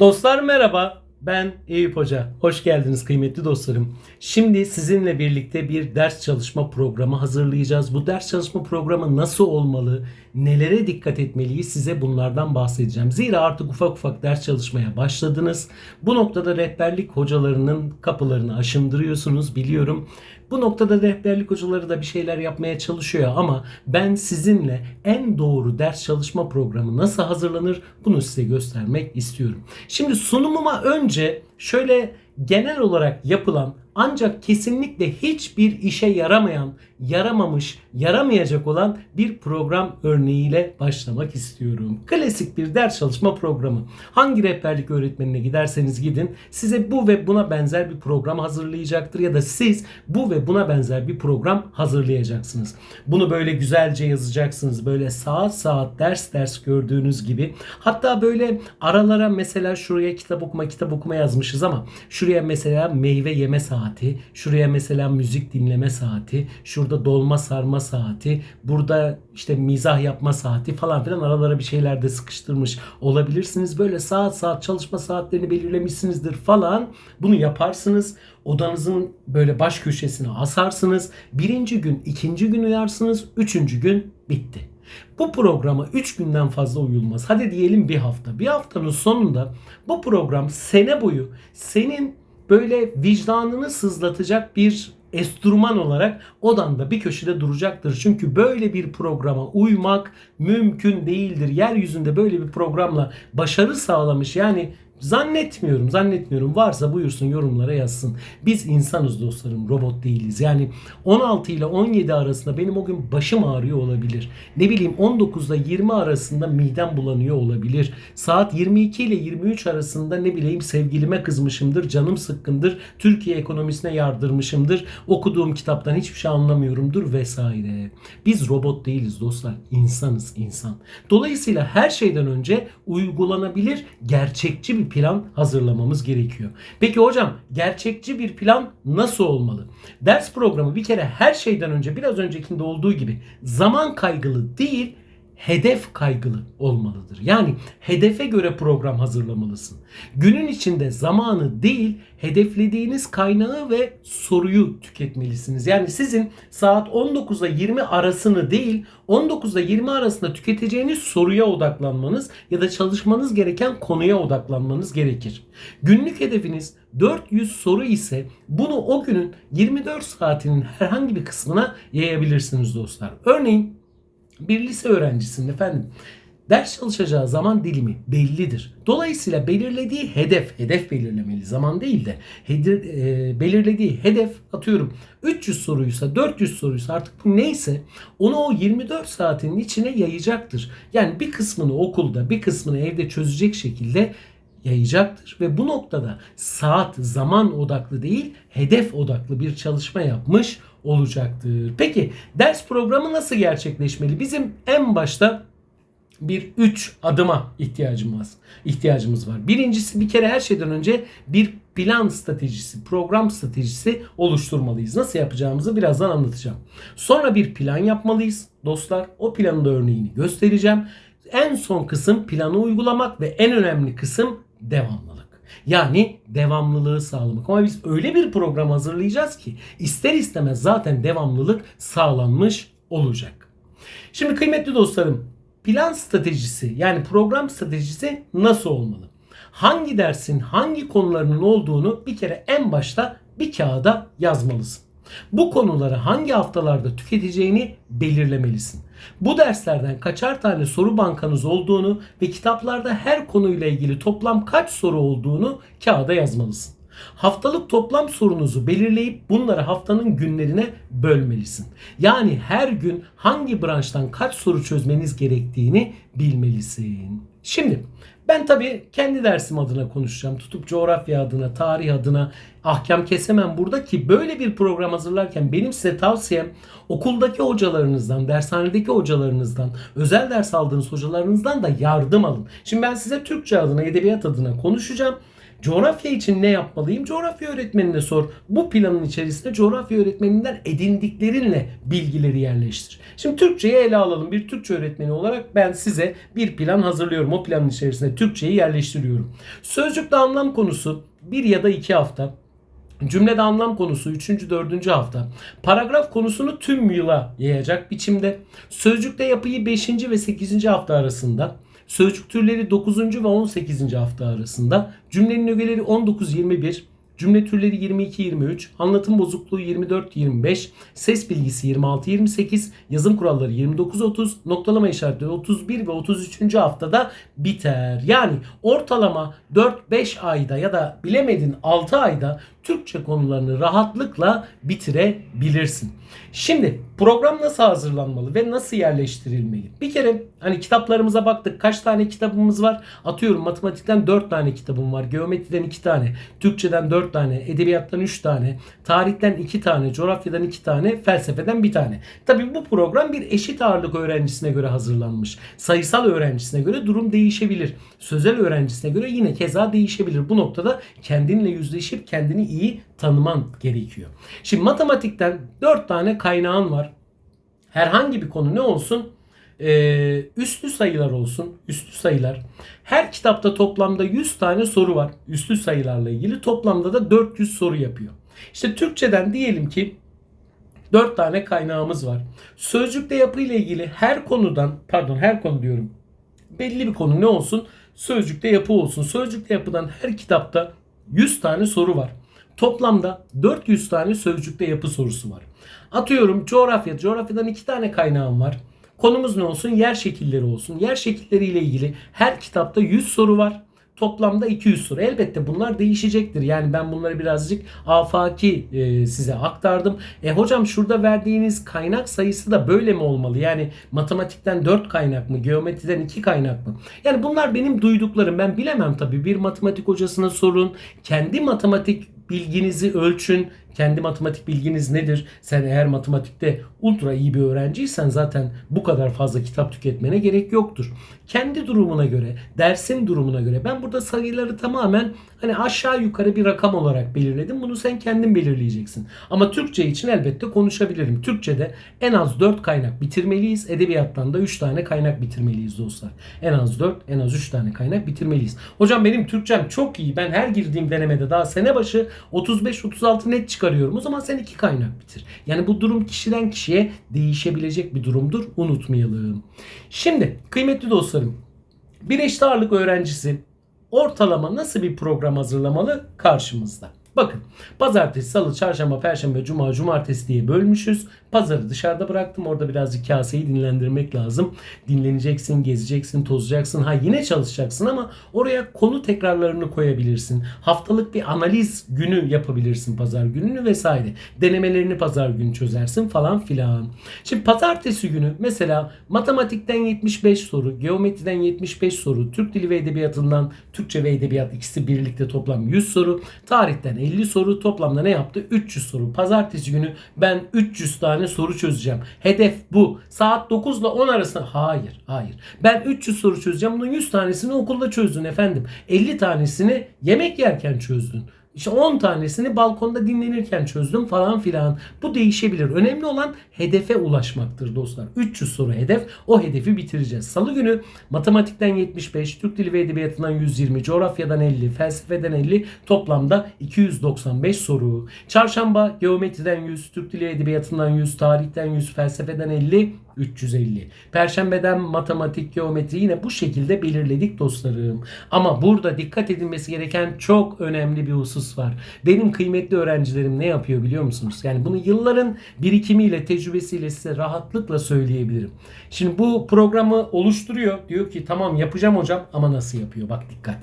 Dostlar merhaba. Ben Eyüp Hoca. Hoş geldiniz kıymetli dostlarım. Şimdi sizinle birlikte bir ders çalışma programı hazırlayacağız. Bu ders çalışma programı nasıl olmalı, nelere dikkat etmeliyiz size bunlardan bahsedeceğim. Zira artık ufak ufak ders çalışmaya başladınız. Bu noktada rehberlik hocalarının kapılarını aşındırıyorsunuz biliyorum. Bu noktada rehberlik hocaları da bir şeyler yapmaya çalışıyor ama ben sizinle en doğru ders çalışma programı nasıl hazırlanır bunu size göstermek istiyorum. Şimdi sunumuma önce şöyle genel olarak yapılan ancak kesinlikle hiçbir işe yaramayan, yaramamış, yaramayacak olan bir program örneğiyle başlamak istiyorum. Klasik bir ders çalışma programı. Hangi rehberlik öğretmenine giderseniz gidin size bu ve buna benzer bir program hazırlayacaktır ya da siz bu ve buna benzer bir program hazırlayacaksınız. Bunu böyle güzelce yazacaksınız. Böyle saat saat ders ders gördüğünüz gibi. Hatta böyle aralara mesela şuraya kitap okuma kitap okuma yazmışız ama şuraya mesela meyve yeme saati, şuraya mesela müzik dinleme saati, şurada dolma sarma saati, burada işte mizah yapma saati falan filan aralara bir şeyler de sıkıştırmış olabilirsiniz. Böyle saat saat çalışma saatlerini belirlemişsinizdir falan. Bunu yaparsınız. Odanızın böyle baş köşesine asarsınız. Birinci gün, ikinci gün uyarsınız. Üçüncü gün bitti. Bu programa 3 günden fazla uyulmaz. Hadi diyelim bir hafta. Bir haftanın sonunda bu program sene boyu senin böyle vicdanını sızlatacak bir enstrüman olarak odanda bir köşede duracaktır. Çünkü böyle bir programa uymak mümkün değildir. Yeryüzünde böyle bir programla başarı sağlamış yani Zannetmiyorum, zannetmiyorum. Varsa buyursun yorumlara yazsın. Biz insanız dostlarım, robot değiliz. Yani 16 ile 17 arasında benim o gün başım ağrıyor olabilir. Ne bileyim 19 ile 20 arasında midem bulanıyor olabilir. Saat 22 ile 23 arasında ne bileyim sevgilime kızmışımdır, canım sıkkındır, Türkiye ekonomisine yardırmışımdır, okuduğum kitaptan hiçbir şey anlamıyorumdur vesaire. Biz robot değiliz dostlar, insanız insan. Dolayısıyla her şeyden önce uygulanabilir, gerçekçi bir plan hazırlamamız gerekiyor. Peki hocam gerçekçi bir plan nasıl olmalı? Ders programı bir kere her şeyden önce biraz öncekinde olduğu gibi zaman kaygılı değil hedef kaygılı olmalıdır. Yani hedefe göre program hazırlamalısın. Günün içinde zamanı değil, hedeflediğiniz kaynağı ve soruyu tüketmelisiniz. Yani sizin saat 19'a 20 arasını değil, 19'a 20 arasında tüketeceğiniz soruya odaklanmanız ya da çalışmanız gereken konuya odaklanmanız gerekir. Günlük hedefiniz 400 soru ise bunu o günün 24 saatinin herhangi bir kısmına yayabilirsiniz dostlar. Örneğin bir lise öğrencisinin efendim ders çalışacağı zaman dilimi bellidir. Dolayısıyla belirlediği hedef, hedef belirlemeli zaman değil de hedi- e, belirlediği hedef atıyorum 300 soruysa 400 soruysa artık bu neyse onu o 24 saatin içine yayacaktır. Yani bir kısmını okulda bir kısmını evde çözecek şekilde yayacaktır ve bu noktada saat zaman odaklı değil hedef odaklı bir çalışma yapmış olacaktır. Peki ders programı nasıl gerçekleşmeli? Bizim en başta bir üç adıma ihtiyacımız ihtiyacımız var. Birincisi bir kere her şeyden önce bir plan stratejisi, program stratejisi oluşturmalıyız. Nasıl yapacağımızı birazdan anlatacağım. Sonra bir plan yapmalıyız dostlar. O planın da örneğini göstereceğim. En son kısım planı uygulamak ve en önemli kısım devamlılık. Yani devamlılığı sağlamak. Ama biz öyle bir program hazırlayacağız ki ister istemez zaten devamlılık sağlanmış olacak. Şimdi kıymetli dostlarım plan stratejisi yani program stratejisi nasıl olmalı? Hangi dersin hangi konularının olduğunu bir kere en başta bir kağıda yazmalısın. Bu konuları hangi haftalarda tüketeceğini belirlemelisin. Bu derslerden kaçar tane soru bankanız olduğunu ve kitaplarda her konuyla ilgili toplam kaç soru olduğunu kağıda yazmalısın. Haftalık toplam sorunuzu belirleyip bunları haftanın günlerine bölmelisin. Yani her gün hangi branştan kaç soru çözmeniz gerektiğini bilmelisin. Şimdi ben tabii kendi dersim adına konuşacağım. Tutup coğrafya adına, tarih adına ahkam kesemem burada ki böyle bir program hazırlarken benim size tavsiyem okuldaki hocalarınızdan, dershanedeki hocalarınızdan, özel ders aldığınız hocalarınızdan da yardım alın. Şimdi ben size Türkçe adına, edebiyat adına konuşacağım. Coğrafya için ne yapmalıyım? Coğrafya öğretmenine sor. Bu planın içerisinde coğrafya öğretmeninden edindiklerinle bilgileri yerleştir. Şimdi Türkçeyi ele alalım. Bir Türkçe öğretmeni olarak ben size bir plan hazırlıyorum. O planın içerisinde Türkçeyi yerleştiriyorum. Sözcükte anlam konusu bir ya da iki hafta. Cümlede anlam konusu 3. 4. hafta. Paragraf konusunu tüm yıla yayacak biçimde. Sözcükte yapıyı 5. ve 8. hafta arasında. Sözcük türleri 9. ve 18. hafta arasında. Cümlenin ögeleri 19-21. Cümle türleri 22-23, anlatım bozukluğu 24-25, ses bilgisi 26-28, yazım kuralları 29-30, noktalama işaretleri 31 ve 33. haftada biter. Yani ortalama 4-5 ayda ya da bilemedin 6 ayda Türkçe konularını rahatlıkla bitirebilirsin. Şimdi program nasıl hazırlanmalı ve nasıl yerleştirilmeli? Bir kere hani kitaplarımıza baktık. Kaç tane kitabımız var? Atıyorum matematikten 4 tane kitabım var. Geometriden 2 tane. Türkçeden 4 tane. Edebiyattan 3 tane. Tarihten 2 tane. Coğrafyadan 2 tane. Felsefeden 1 tane. Tabii bu program bir eşit ağırlık öğrencisine göre hazırlanmış. Sayısal öğrencisine göre durum değişebilir. Sözel öğrencisine göre yine keza değişebilir. Bu noktada kendinle yüzleşip kendini iyi tanıman gerekiyor. Şimdi matematikten 4 tane kaynağın var. Herhangi bir konu ne olsun? Ee, üslü sayılar olsun. Üslü sayılar. Her kitapta toplamda 100 tane soru var. Üslü sayılarla ilgili. Toplamda da 400 soru yapıyor. İşte Türkçeden diyelim ki 4 tane kaynağımız var. Sözcükte yapı ile ilgili her konudan pardon her konu diyorum. Belli bir konu ne olsun? Sözcükte yapı olsun. Sözcükte yapıdan her kitapta 100 tane soru var. Toplamda 400 tane sözcükte yapı sorusu var. Atıyorum coğrafya. Coğrafyadan 2 tane kaynağım var. Konumuz ne olsun? Yer şekilleri olsun. Yer şekilleri ile ilgili her kitapta 100 soru var. Toplamda 200 soru. Elbette bunlar değişecektir. Yani ben bunları birazcık afaki e, size aktardım. E hocam şurada verdiğiniz kaynak sayısı da böyle mi olmalı? Yani matematikten 4 kaynak mı? Geometriden 2 kaynak mı? Yani bunlar benim duyduklarım. Ben bilemem tabii. Bir matematik hocasına sorun. Kendi matematik bilginizi ölçün. Kendi matematik bilginiz nedir? Sen eğer matematikte ultra iyi bir öğrenciysen zaten bu kadar fazla kitap tüketmene gerek yoktur. Kendi durumuna göre, dersin durumuna göre ben burada sayıları tamamen hani aşağı yukarı bir rakam olarak belirledim. Bunu sen kendin belirleyeceksin. Ama Türkçe için elbette konuşabilirim. Türkçe'de en az 4 kaynak bitirmeliyiz. Edebiyattan da 3 tane kaynak bitirmeliyiz dostlar. En az 4, en az 3 tane kaynak bitirmeliyiz. Hocam benim Türkçem çok iyi. Ben her girdiğim denemede daha sene başı 35-36 net çıkarıyorum. O zaman sen 2 kaynak bitir. Yani bu durum kişiden kişiye değişebilecek bir durumdur. Unutmayalım. Şimdi kıymetli dostlarım bir eşit ağırlık öğrencisi ortalama nasıl bir program hazırlamalı karşımızda. Bakın pazartesi, salı, çarşamba, perşembe, cuma, cumartesi diye bölmüşüz. Pazarı dışarıda bıraktım. Orada birazcık kaseyi dinlendirmek lazım. Dinleneceksin, gezeceksin, tozacaksın. Ha yine çalışacaksın ama oraya konu tekrarlarını koyabilirsin. Haftalık bir analiz günü yapabilirsin pazar gününü vesaire. Denemelerini pazar günü çözersin falan filan. Şimdi pazartesi günü mesela matematikten 75 soru, geometriden 75 soru, Türk dili ve edebiyatından Türkçe ve edebiyat ikisi birlikte toplam 100 soru, tarihten 50 soru toplamda ne yaptı? 300 soru. Pazartesi günü ben 300 tane soru çözeceğim. Hedef bu. Saat 9 ile 10 arasında. Hayır, hayır. Ben 300 soru çözeceğim. Bunun 100 tanesini okulda çözdün efendim. 50 tanesini yemek yerken çözdün. İşte 10 tanesini balkonda dinlenirken çözdüm falan filan. Bu değişebilir. Önemli olan hedefe ulaşmaktır dostlar. 300 soru hedef. O hedefi bitireceğiz. Salı günü matematikten 75, Türk Dili ve Edebiyatı'ndan 120, coğrafyadan 50, felsefeden 50, toplamda 295 soru. Çarşamba geometriden 100, Türk Dili ve Edebiyatı'ndan 100, tarihten 100, felsefeden 50, 350. Perşembeden matematik, geometri yine bu şekilde belirledik dostlarım. Ama burada dikkat edilmesi gereken çok önemli bir husus var. Benim kıymetli öğrencilerim ne yapıyor biliyor musunuz? Yani bunu yılların birikimiyle, tecrübesiyle size rahatlıkla söyleyebilirim. Şimdi bu programı oluşturuyor. Diyor ki tamam yapacağım hocam ama nasıl yapıyor? Bak dikkat.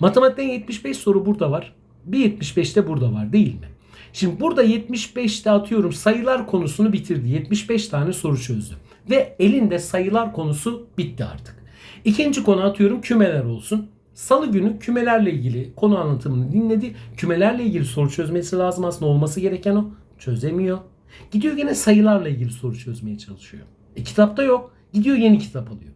Matematikten 75 soru burada var. Bir 75 de burada var değil mi? Şimdi burada 75'te atıyorum sayılar konusunu bitirdi. 75 tane soru çözdü. Ve elinde sayılar konusu bitti artık. İkinci konu atıyorum kümeler olsun. Salı günü kümelerle ilgili konu anlatımını dinledi. Kümelerle ilgili soru çözmesi lazım aslında olması gereken o. Çözemiyor. Gidiyor gene sayılarla ilgili soru çözmeye çalışıyor. E kitapta yok. Gidiyor yeni kitap alıyor.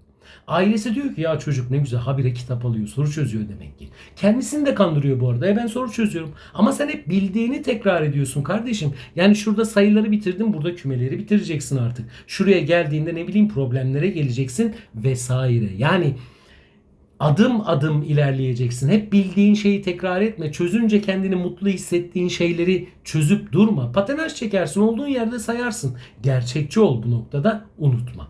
Ailesi diyor ki ya çocuk ne güzel habire kitap alıyor soru çözüyor demek ki. Kendisini de kandırıyor bu arada. E ben soru çözüyorum. Ama sen hep bildiğini tekrar ediyorsun kardeşim. Yani şurada sayıları bitirdin burada kümeleri bitireceksin artık. Şuraya geldiğinde ne bileyim problemlere geleceksin vesaire. Yani adım adım ilerleyeceksin. Hep bildiğin şeyi tekrar etme. Çözünce kendini mutlu hissettiğin şeyleri çözüp durma. Patenaj çekersin. Olduğun yerde sayarsın. Gerçekçi ol bu noktada. Unutma.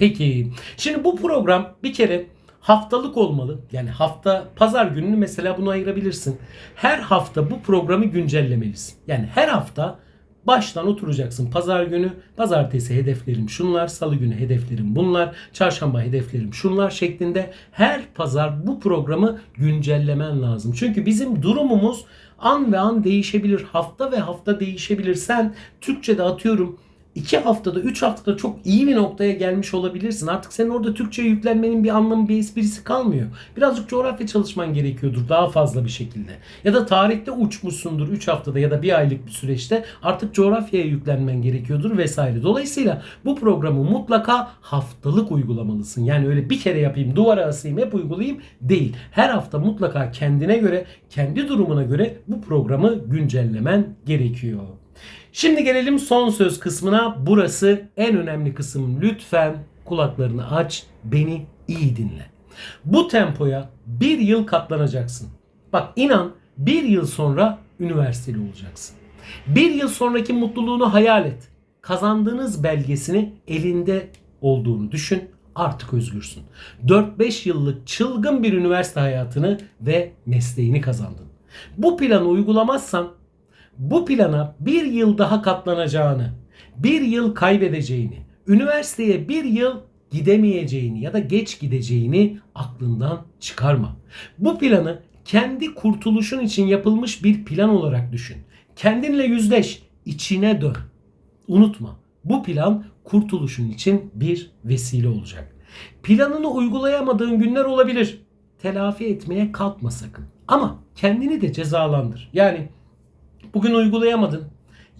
Peki. Şimdi bu program bir kere haftalık olmalı. Yani hafta pazar gününü mesela buna ayırabilirsin. Her hafta bu programı güncellemelisin. Yani her hafta baştan oturacaksın. Pazar günü, pazartesi hedeflerim şunlar, salı günü hedeflerim bunlar, çarşamba hedeflerim şunlar şeklinde her pazar bu programı güncellemen lazım. Çünkü bizim durumumuz an ve an değişebilir. Hafta ve hafta değişebilir. Sen Türkçe'de atıyorum 2 haftada 3 haftada çok iyi bir noktaya gelmiş olabilirsin. Artık senin orada Türkçe'ye yüklenmenin bir anlamı bir esprisi kalmıyor. Birazcık coğrafya çalışman gerekiyordur daha fazla bir şekilde. Ya da tarihte uçmuşsundur 3 haftada ya da bir aylık bir süreçte artık coğrafyaya yüklenmen gerekiyordur vesaire. Dolayısıyla bu programı mutlaka haftalık uygulamalısın. Yani öyle bir kere yapayım duvara asayım hep uygulayayım değil. Her hafta mutlaka kendine göre kendi durumuna göre bu programı güncellemen gerekiyor. Şimdi gelelim son söz kısmına. Burası en önemli kısım. Lütfen kulaklarını aç, beni iyi dinle. Bu tempoya bir yıl katlanacaksın. Bak inan bir yıl sonra üniversiteli olacaksın. Bir yıl sonraki mutluluğunu hayal et. Kazandığınız belgesini elinde olduğunu düşün. Artık özgürsün. 4-5 yıllık çılgın bir üniversite hayatını ve mesleğini kazandın. Bu planı uygulamazsan bu plana bir yıl daha katlanacağını, bir yıl kaybedeceğini, üniversiteye bir yıl gidemeyeceğini ya da geç gideceğini aklından çıkarma. Bu planı kendi kurtuluşun için yapılmış bir plan olarak düşün. Kendinle yüzleş, içine dön. Unutma. Bu plan kurtuluşun için bir vesile olacak. Planını uygulayamadığın günler olabilir. Telafi etmeye kalkma sakın. Ama kendini de cezalandır. Yani Bugün uygulayamadın.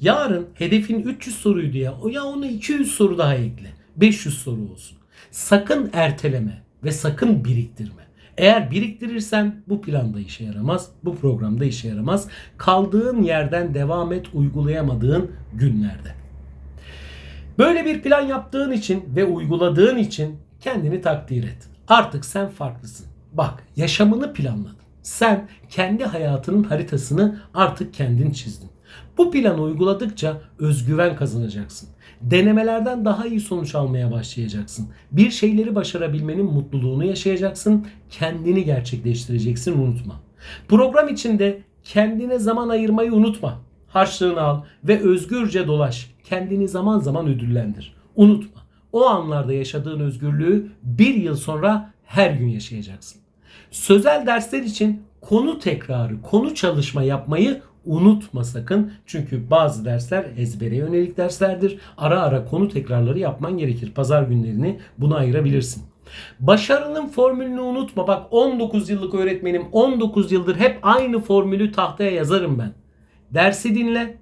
Yarın hedefin 300 soruydu ya. O ya onu 200 soru daha ekle. 500 soru olsun. Sakın erteleme ve sakın biriktirme. Eğer biriktirirsen bu planda işe yaramaz, bu programda işe yaramaz. Kaldığın yerden devam et uygulayamadığın günlerde. Böyle bir plan yaptığın için ve uyguladığın için kendini takdir et. Artık sen farklısın. Bak yaşamını planladın. Sen kendi hayatının haritasını artık kendin çizdin. Bu planı uyguladıkça özgüven kazanacaksın. Denemelerden daha iyi sonuç almaya başlayacaksın. Bir şeyleri başarabilmenin mutluluğunu yaşayacaksın. Kendini gerçekleştireceksin unutma. Program içinde kendine zaman ayırmayı unutma. Harçlığını al ve özgürce dolaş. Kendini zaman zaman ödüllendir. Unutma. O anlarda yaşadığın özgürlüğü bir yıl sonra her gün yaşayacaksın. Sözel dersler için konu tekrarı, konu çalışma yapmayı unutma sakın. Çünkü bazı dersler ezbere yönelik derslerdir. Ara ara konu tekrarları yapman gerekir. Pazar günlerini buna ayırabilirsin. Başarının formülünü unutma. Bak 19 yıllık öğretmenim 19 yıldır hep aynı formülü tahtaya yazarım ben. Dersi dinle.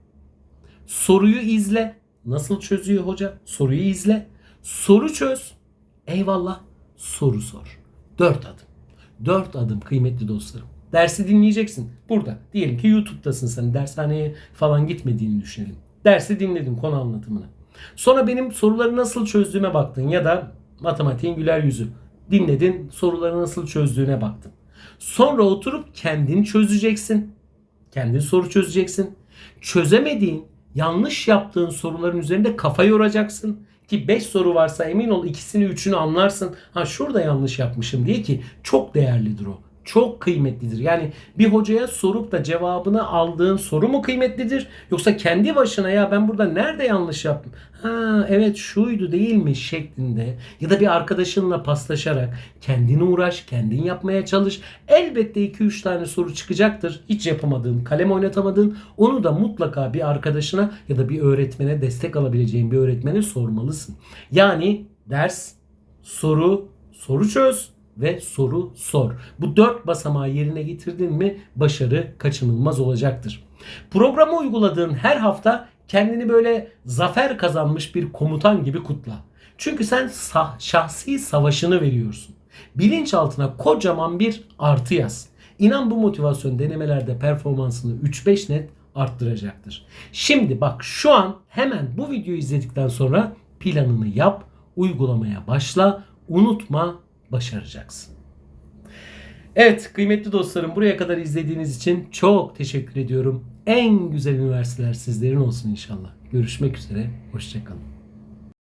Soruyu izle. Nasıl çözüyor hoca? Soruyu izle. Soru çöz. Eyvallah. Soru sor. 4 adım. 4 adım kıymetli dostlarım. Dersi dinleyeceksin. Burada. Diyelim ki YouTube'dasın sen. Dershaneye falan gitmediğini düşünelim. Dersi dinledin konu anlatımını. Sonra benim soruları nasıl çözdüğüme baktın ya da matematiğin güler yüzü. Dinledin soruları nasıl çözdüğüne baktın. Sonra oturup kendin çözeceksin. Kendin soru çözeceksin. Çözemediğin, yanlış yaptığın soruların üzerinde kafa yoracaksın. Ki 5 soru varsa emin ol ikisini üçünü anlarsın. Ha şurada yanlış yapmışım diye ki çok değerlidir o. Çok kıymetlidir. Yani bir hocaya sorup da cevabını aldığın soru mu kıymetlidir? Yoksa kendi başına ya ben burada nerede yanlış yaptım? Ha evet şuydu değil mi şeklinde ya da bir arkadaşınla paslaşarak kendini uğraş, kendin yapmaya çalış. Elbette 2-3 tane soru çıkacaktır. Hiç yapamadığın, kalem oynatamadığın onu da mutlaka bir arkadaşına ya da bir öğretmene destek alabileceğin bir öğretmene sormalısın. Yani ders, soru, soru çöz ve soru sor. Bu dört basamağı yerine getirdin mi başarı kaçınılmaz olacaktır. Programı uyguladığın her hafta kendini böyle zafer kazanmış bir komutan gibi kutla. Çünkü sen şahsi savaşını veriyorsun. Bilinçaltına kocaman bir artı yaz. İnan bu motivasyon denemelerde performansını 3-5 net arttıracaktır. Şimdi bak şu an hemen bu videoyu izledikten sonra planını yap, uygulamaya başla, unutma, başaracaksın. Evet kıymetli dostlarım buraya kadar izlediğiniz için çok teşekkür ediyorum. En güzel üniversiteler sizlerin olsun inşallah. Görüşmek üzere, hoşçakalın.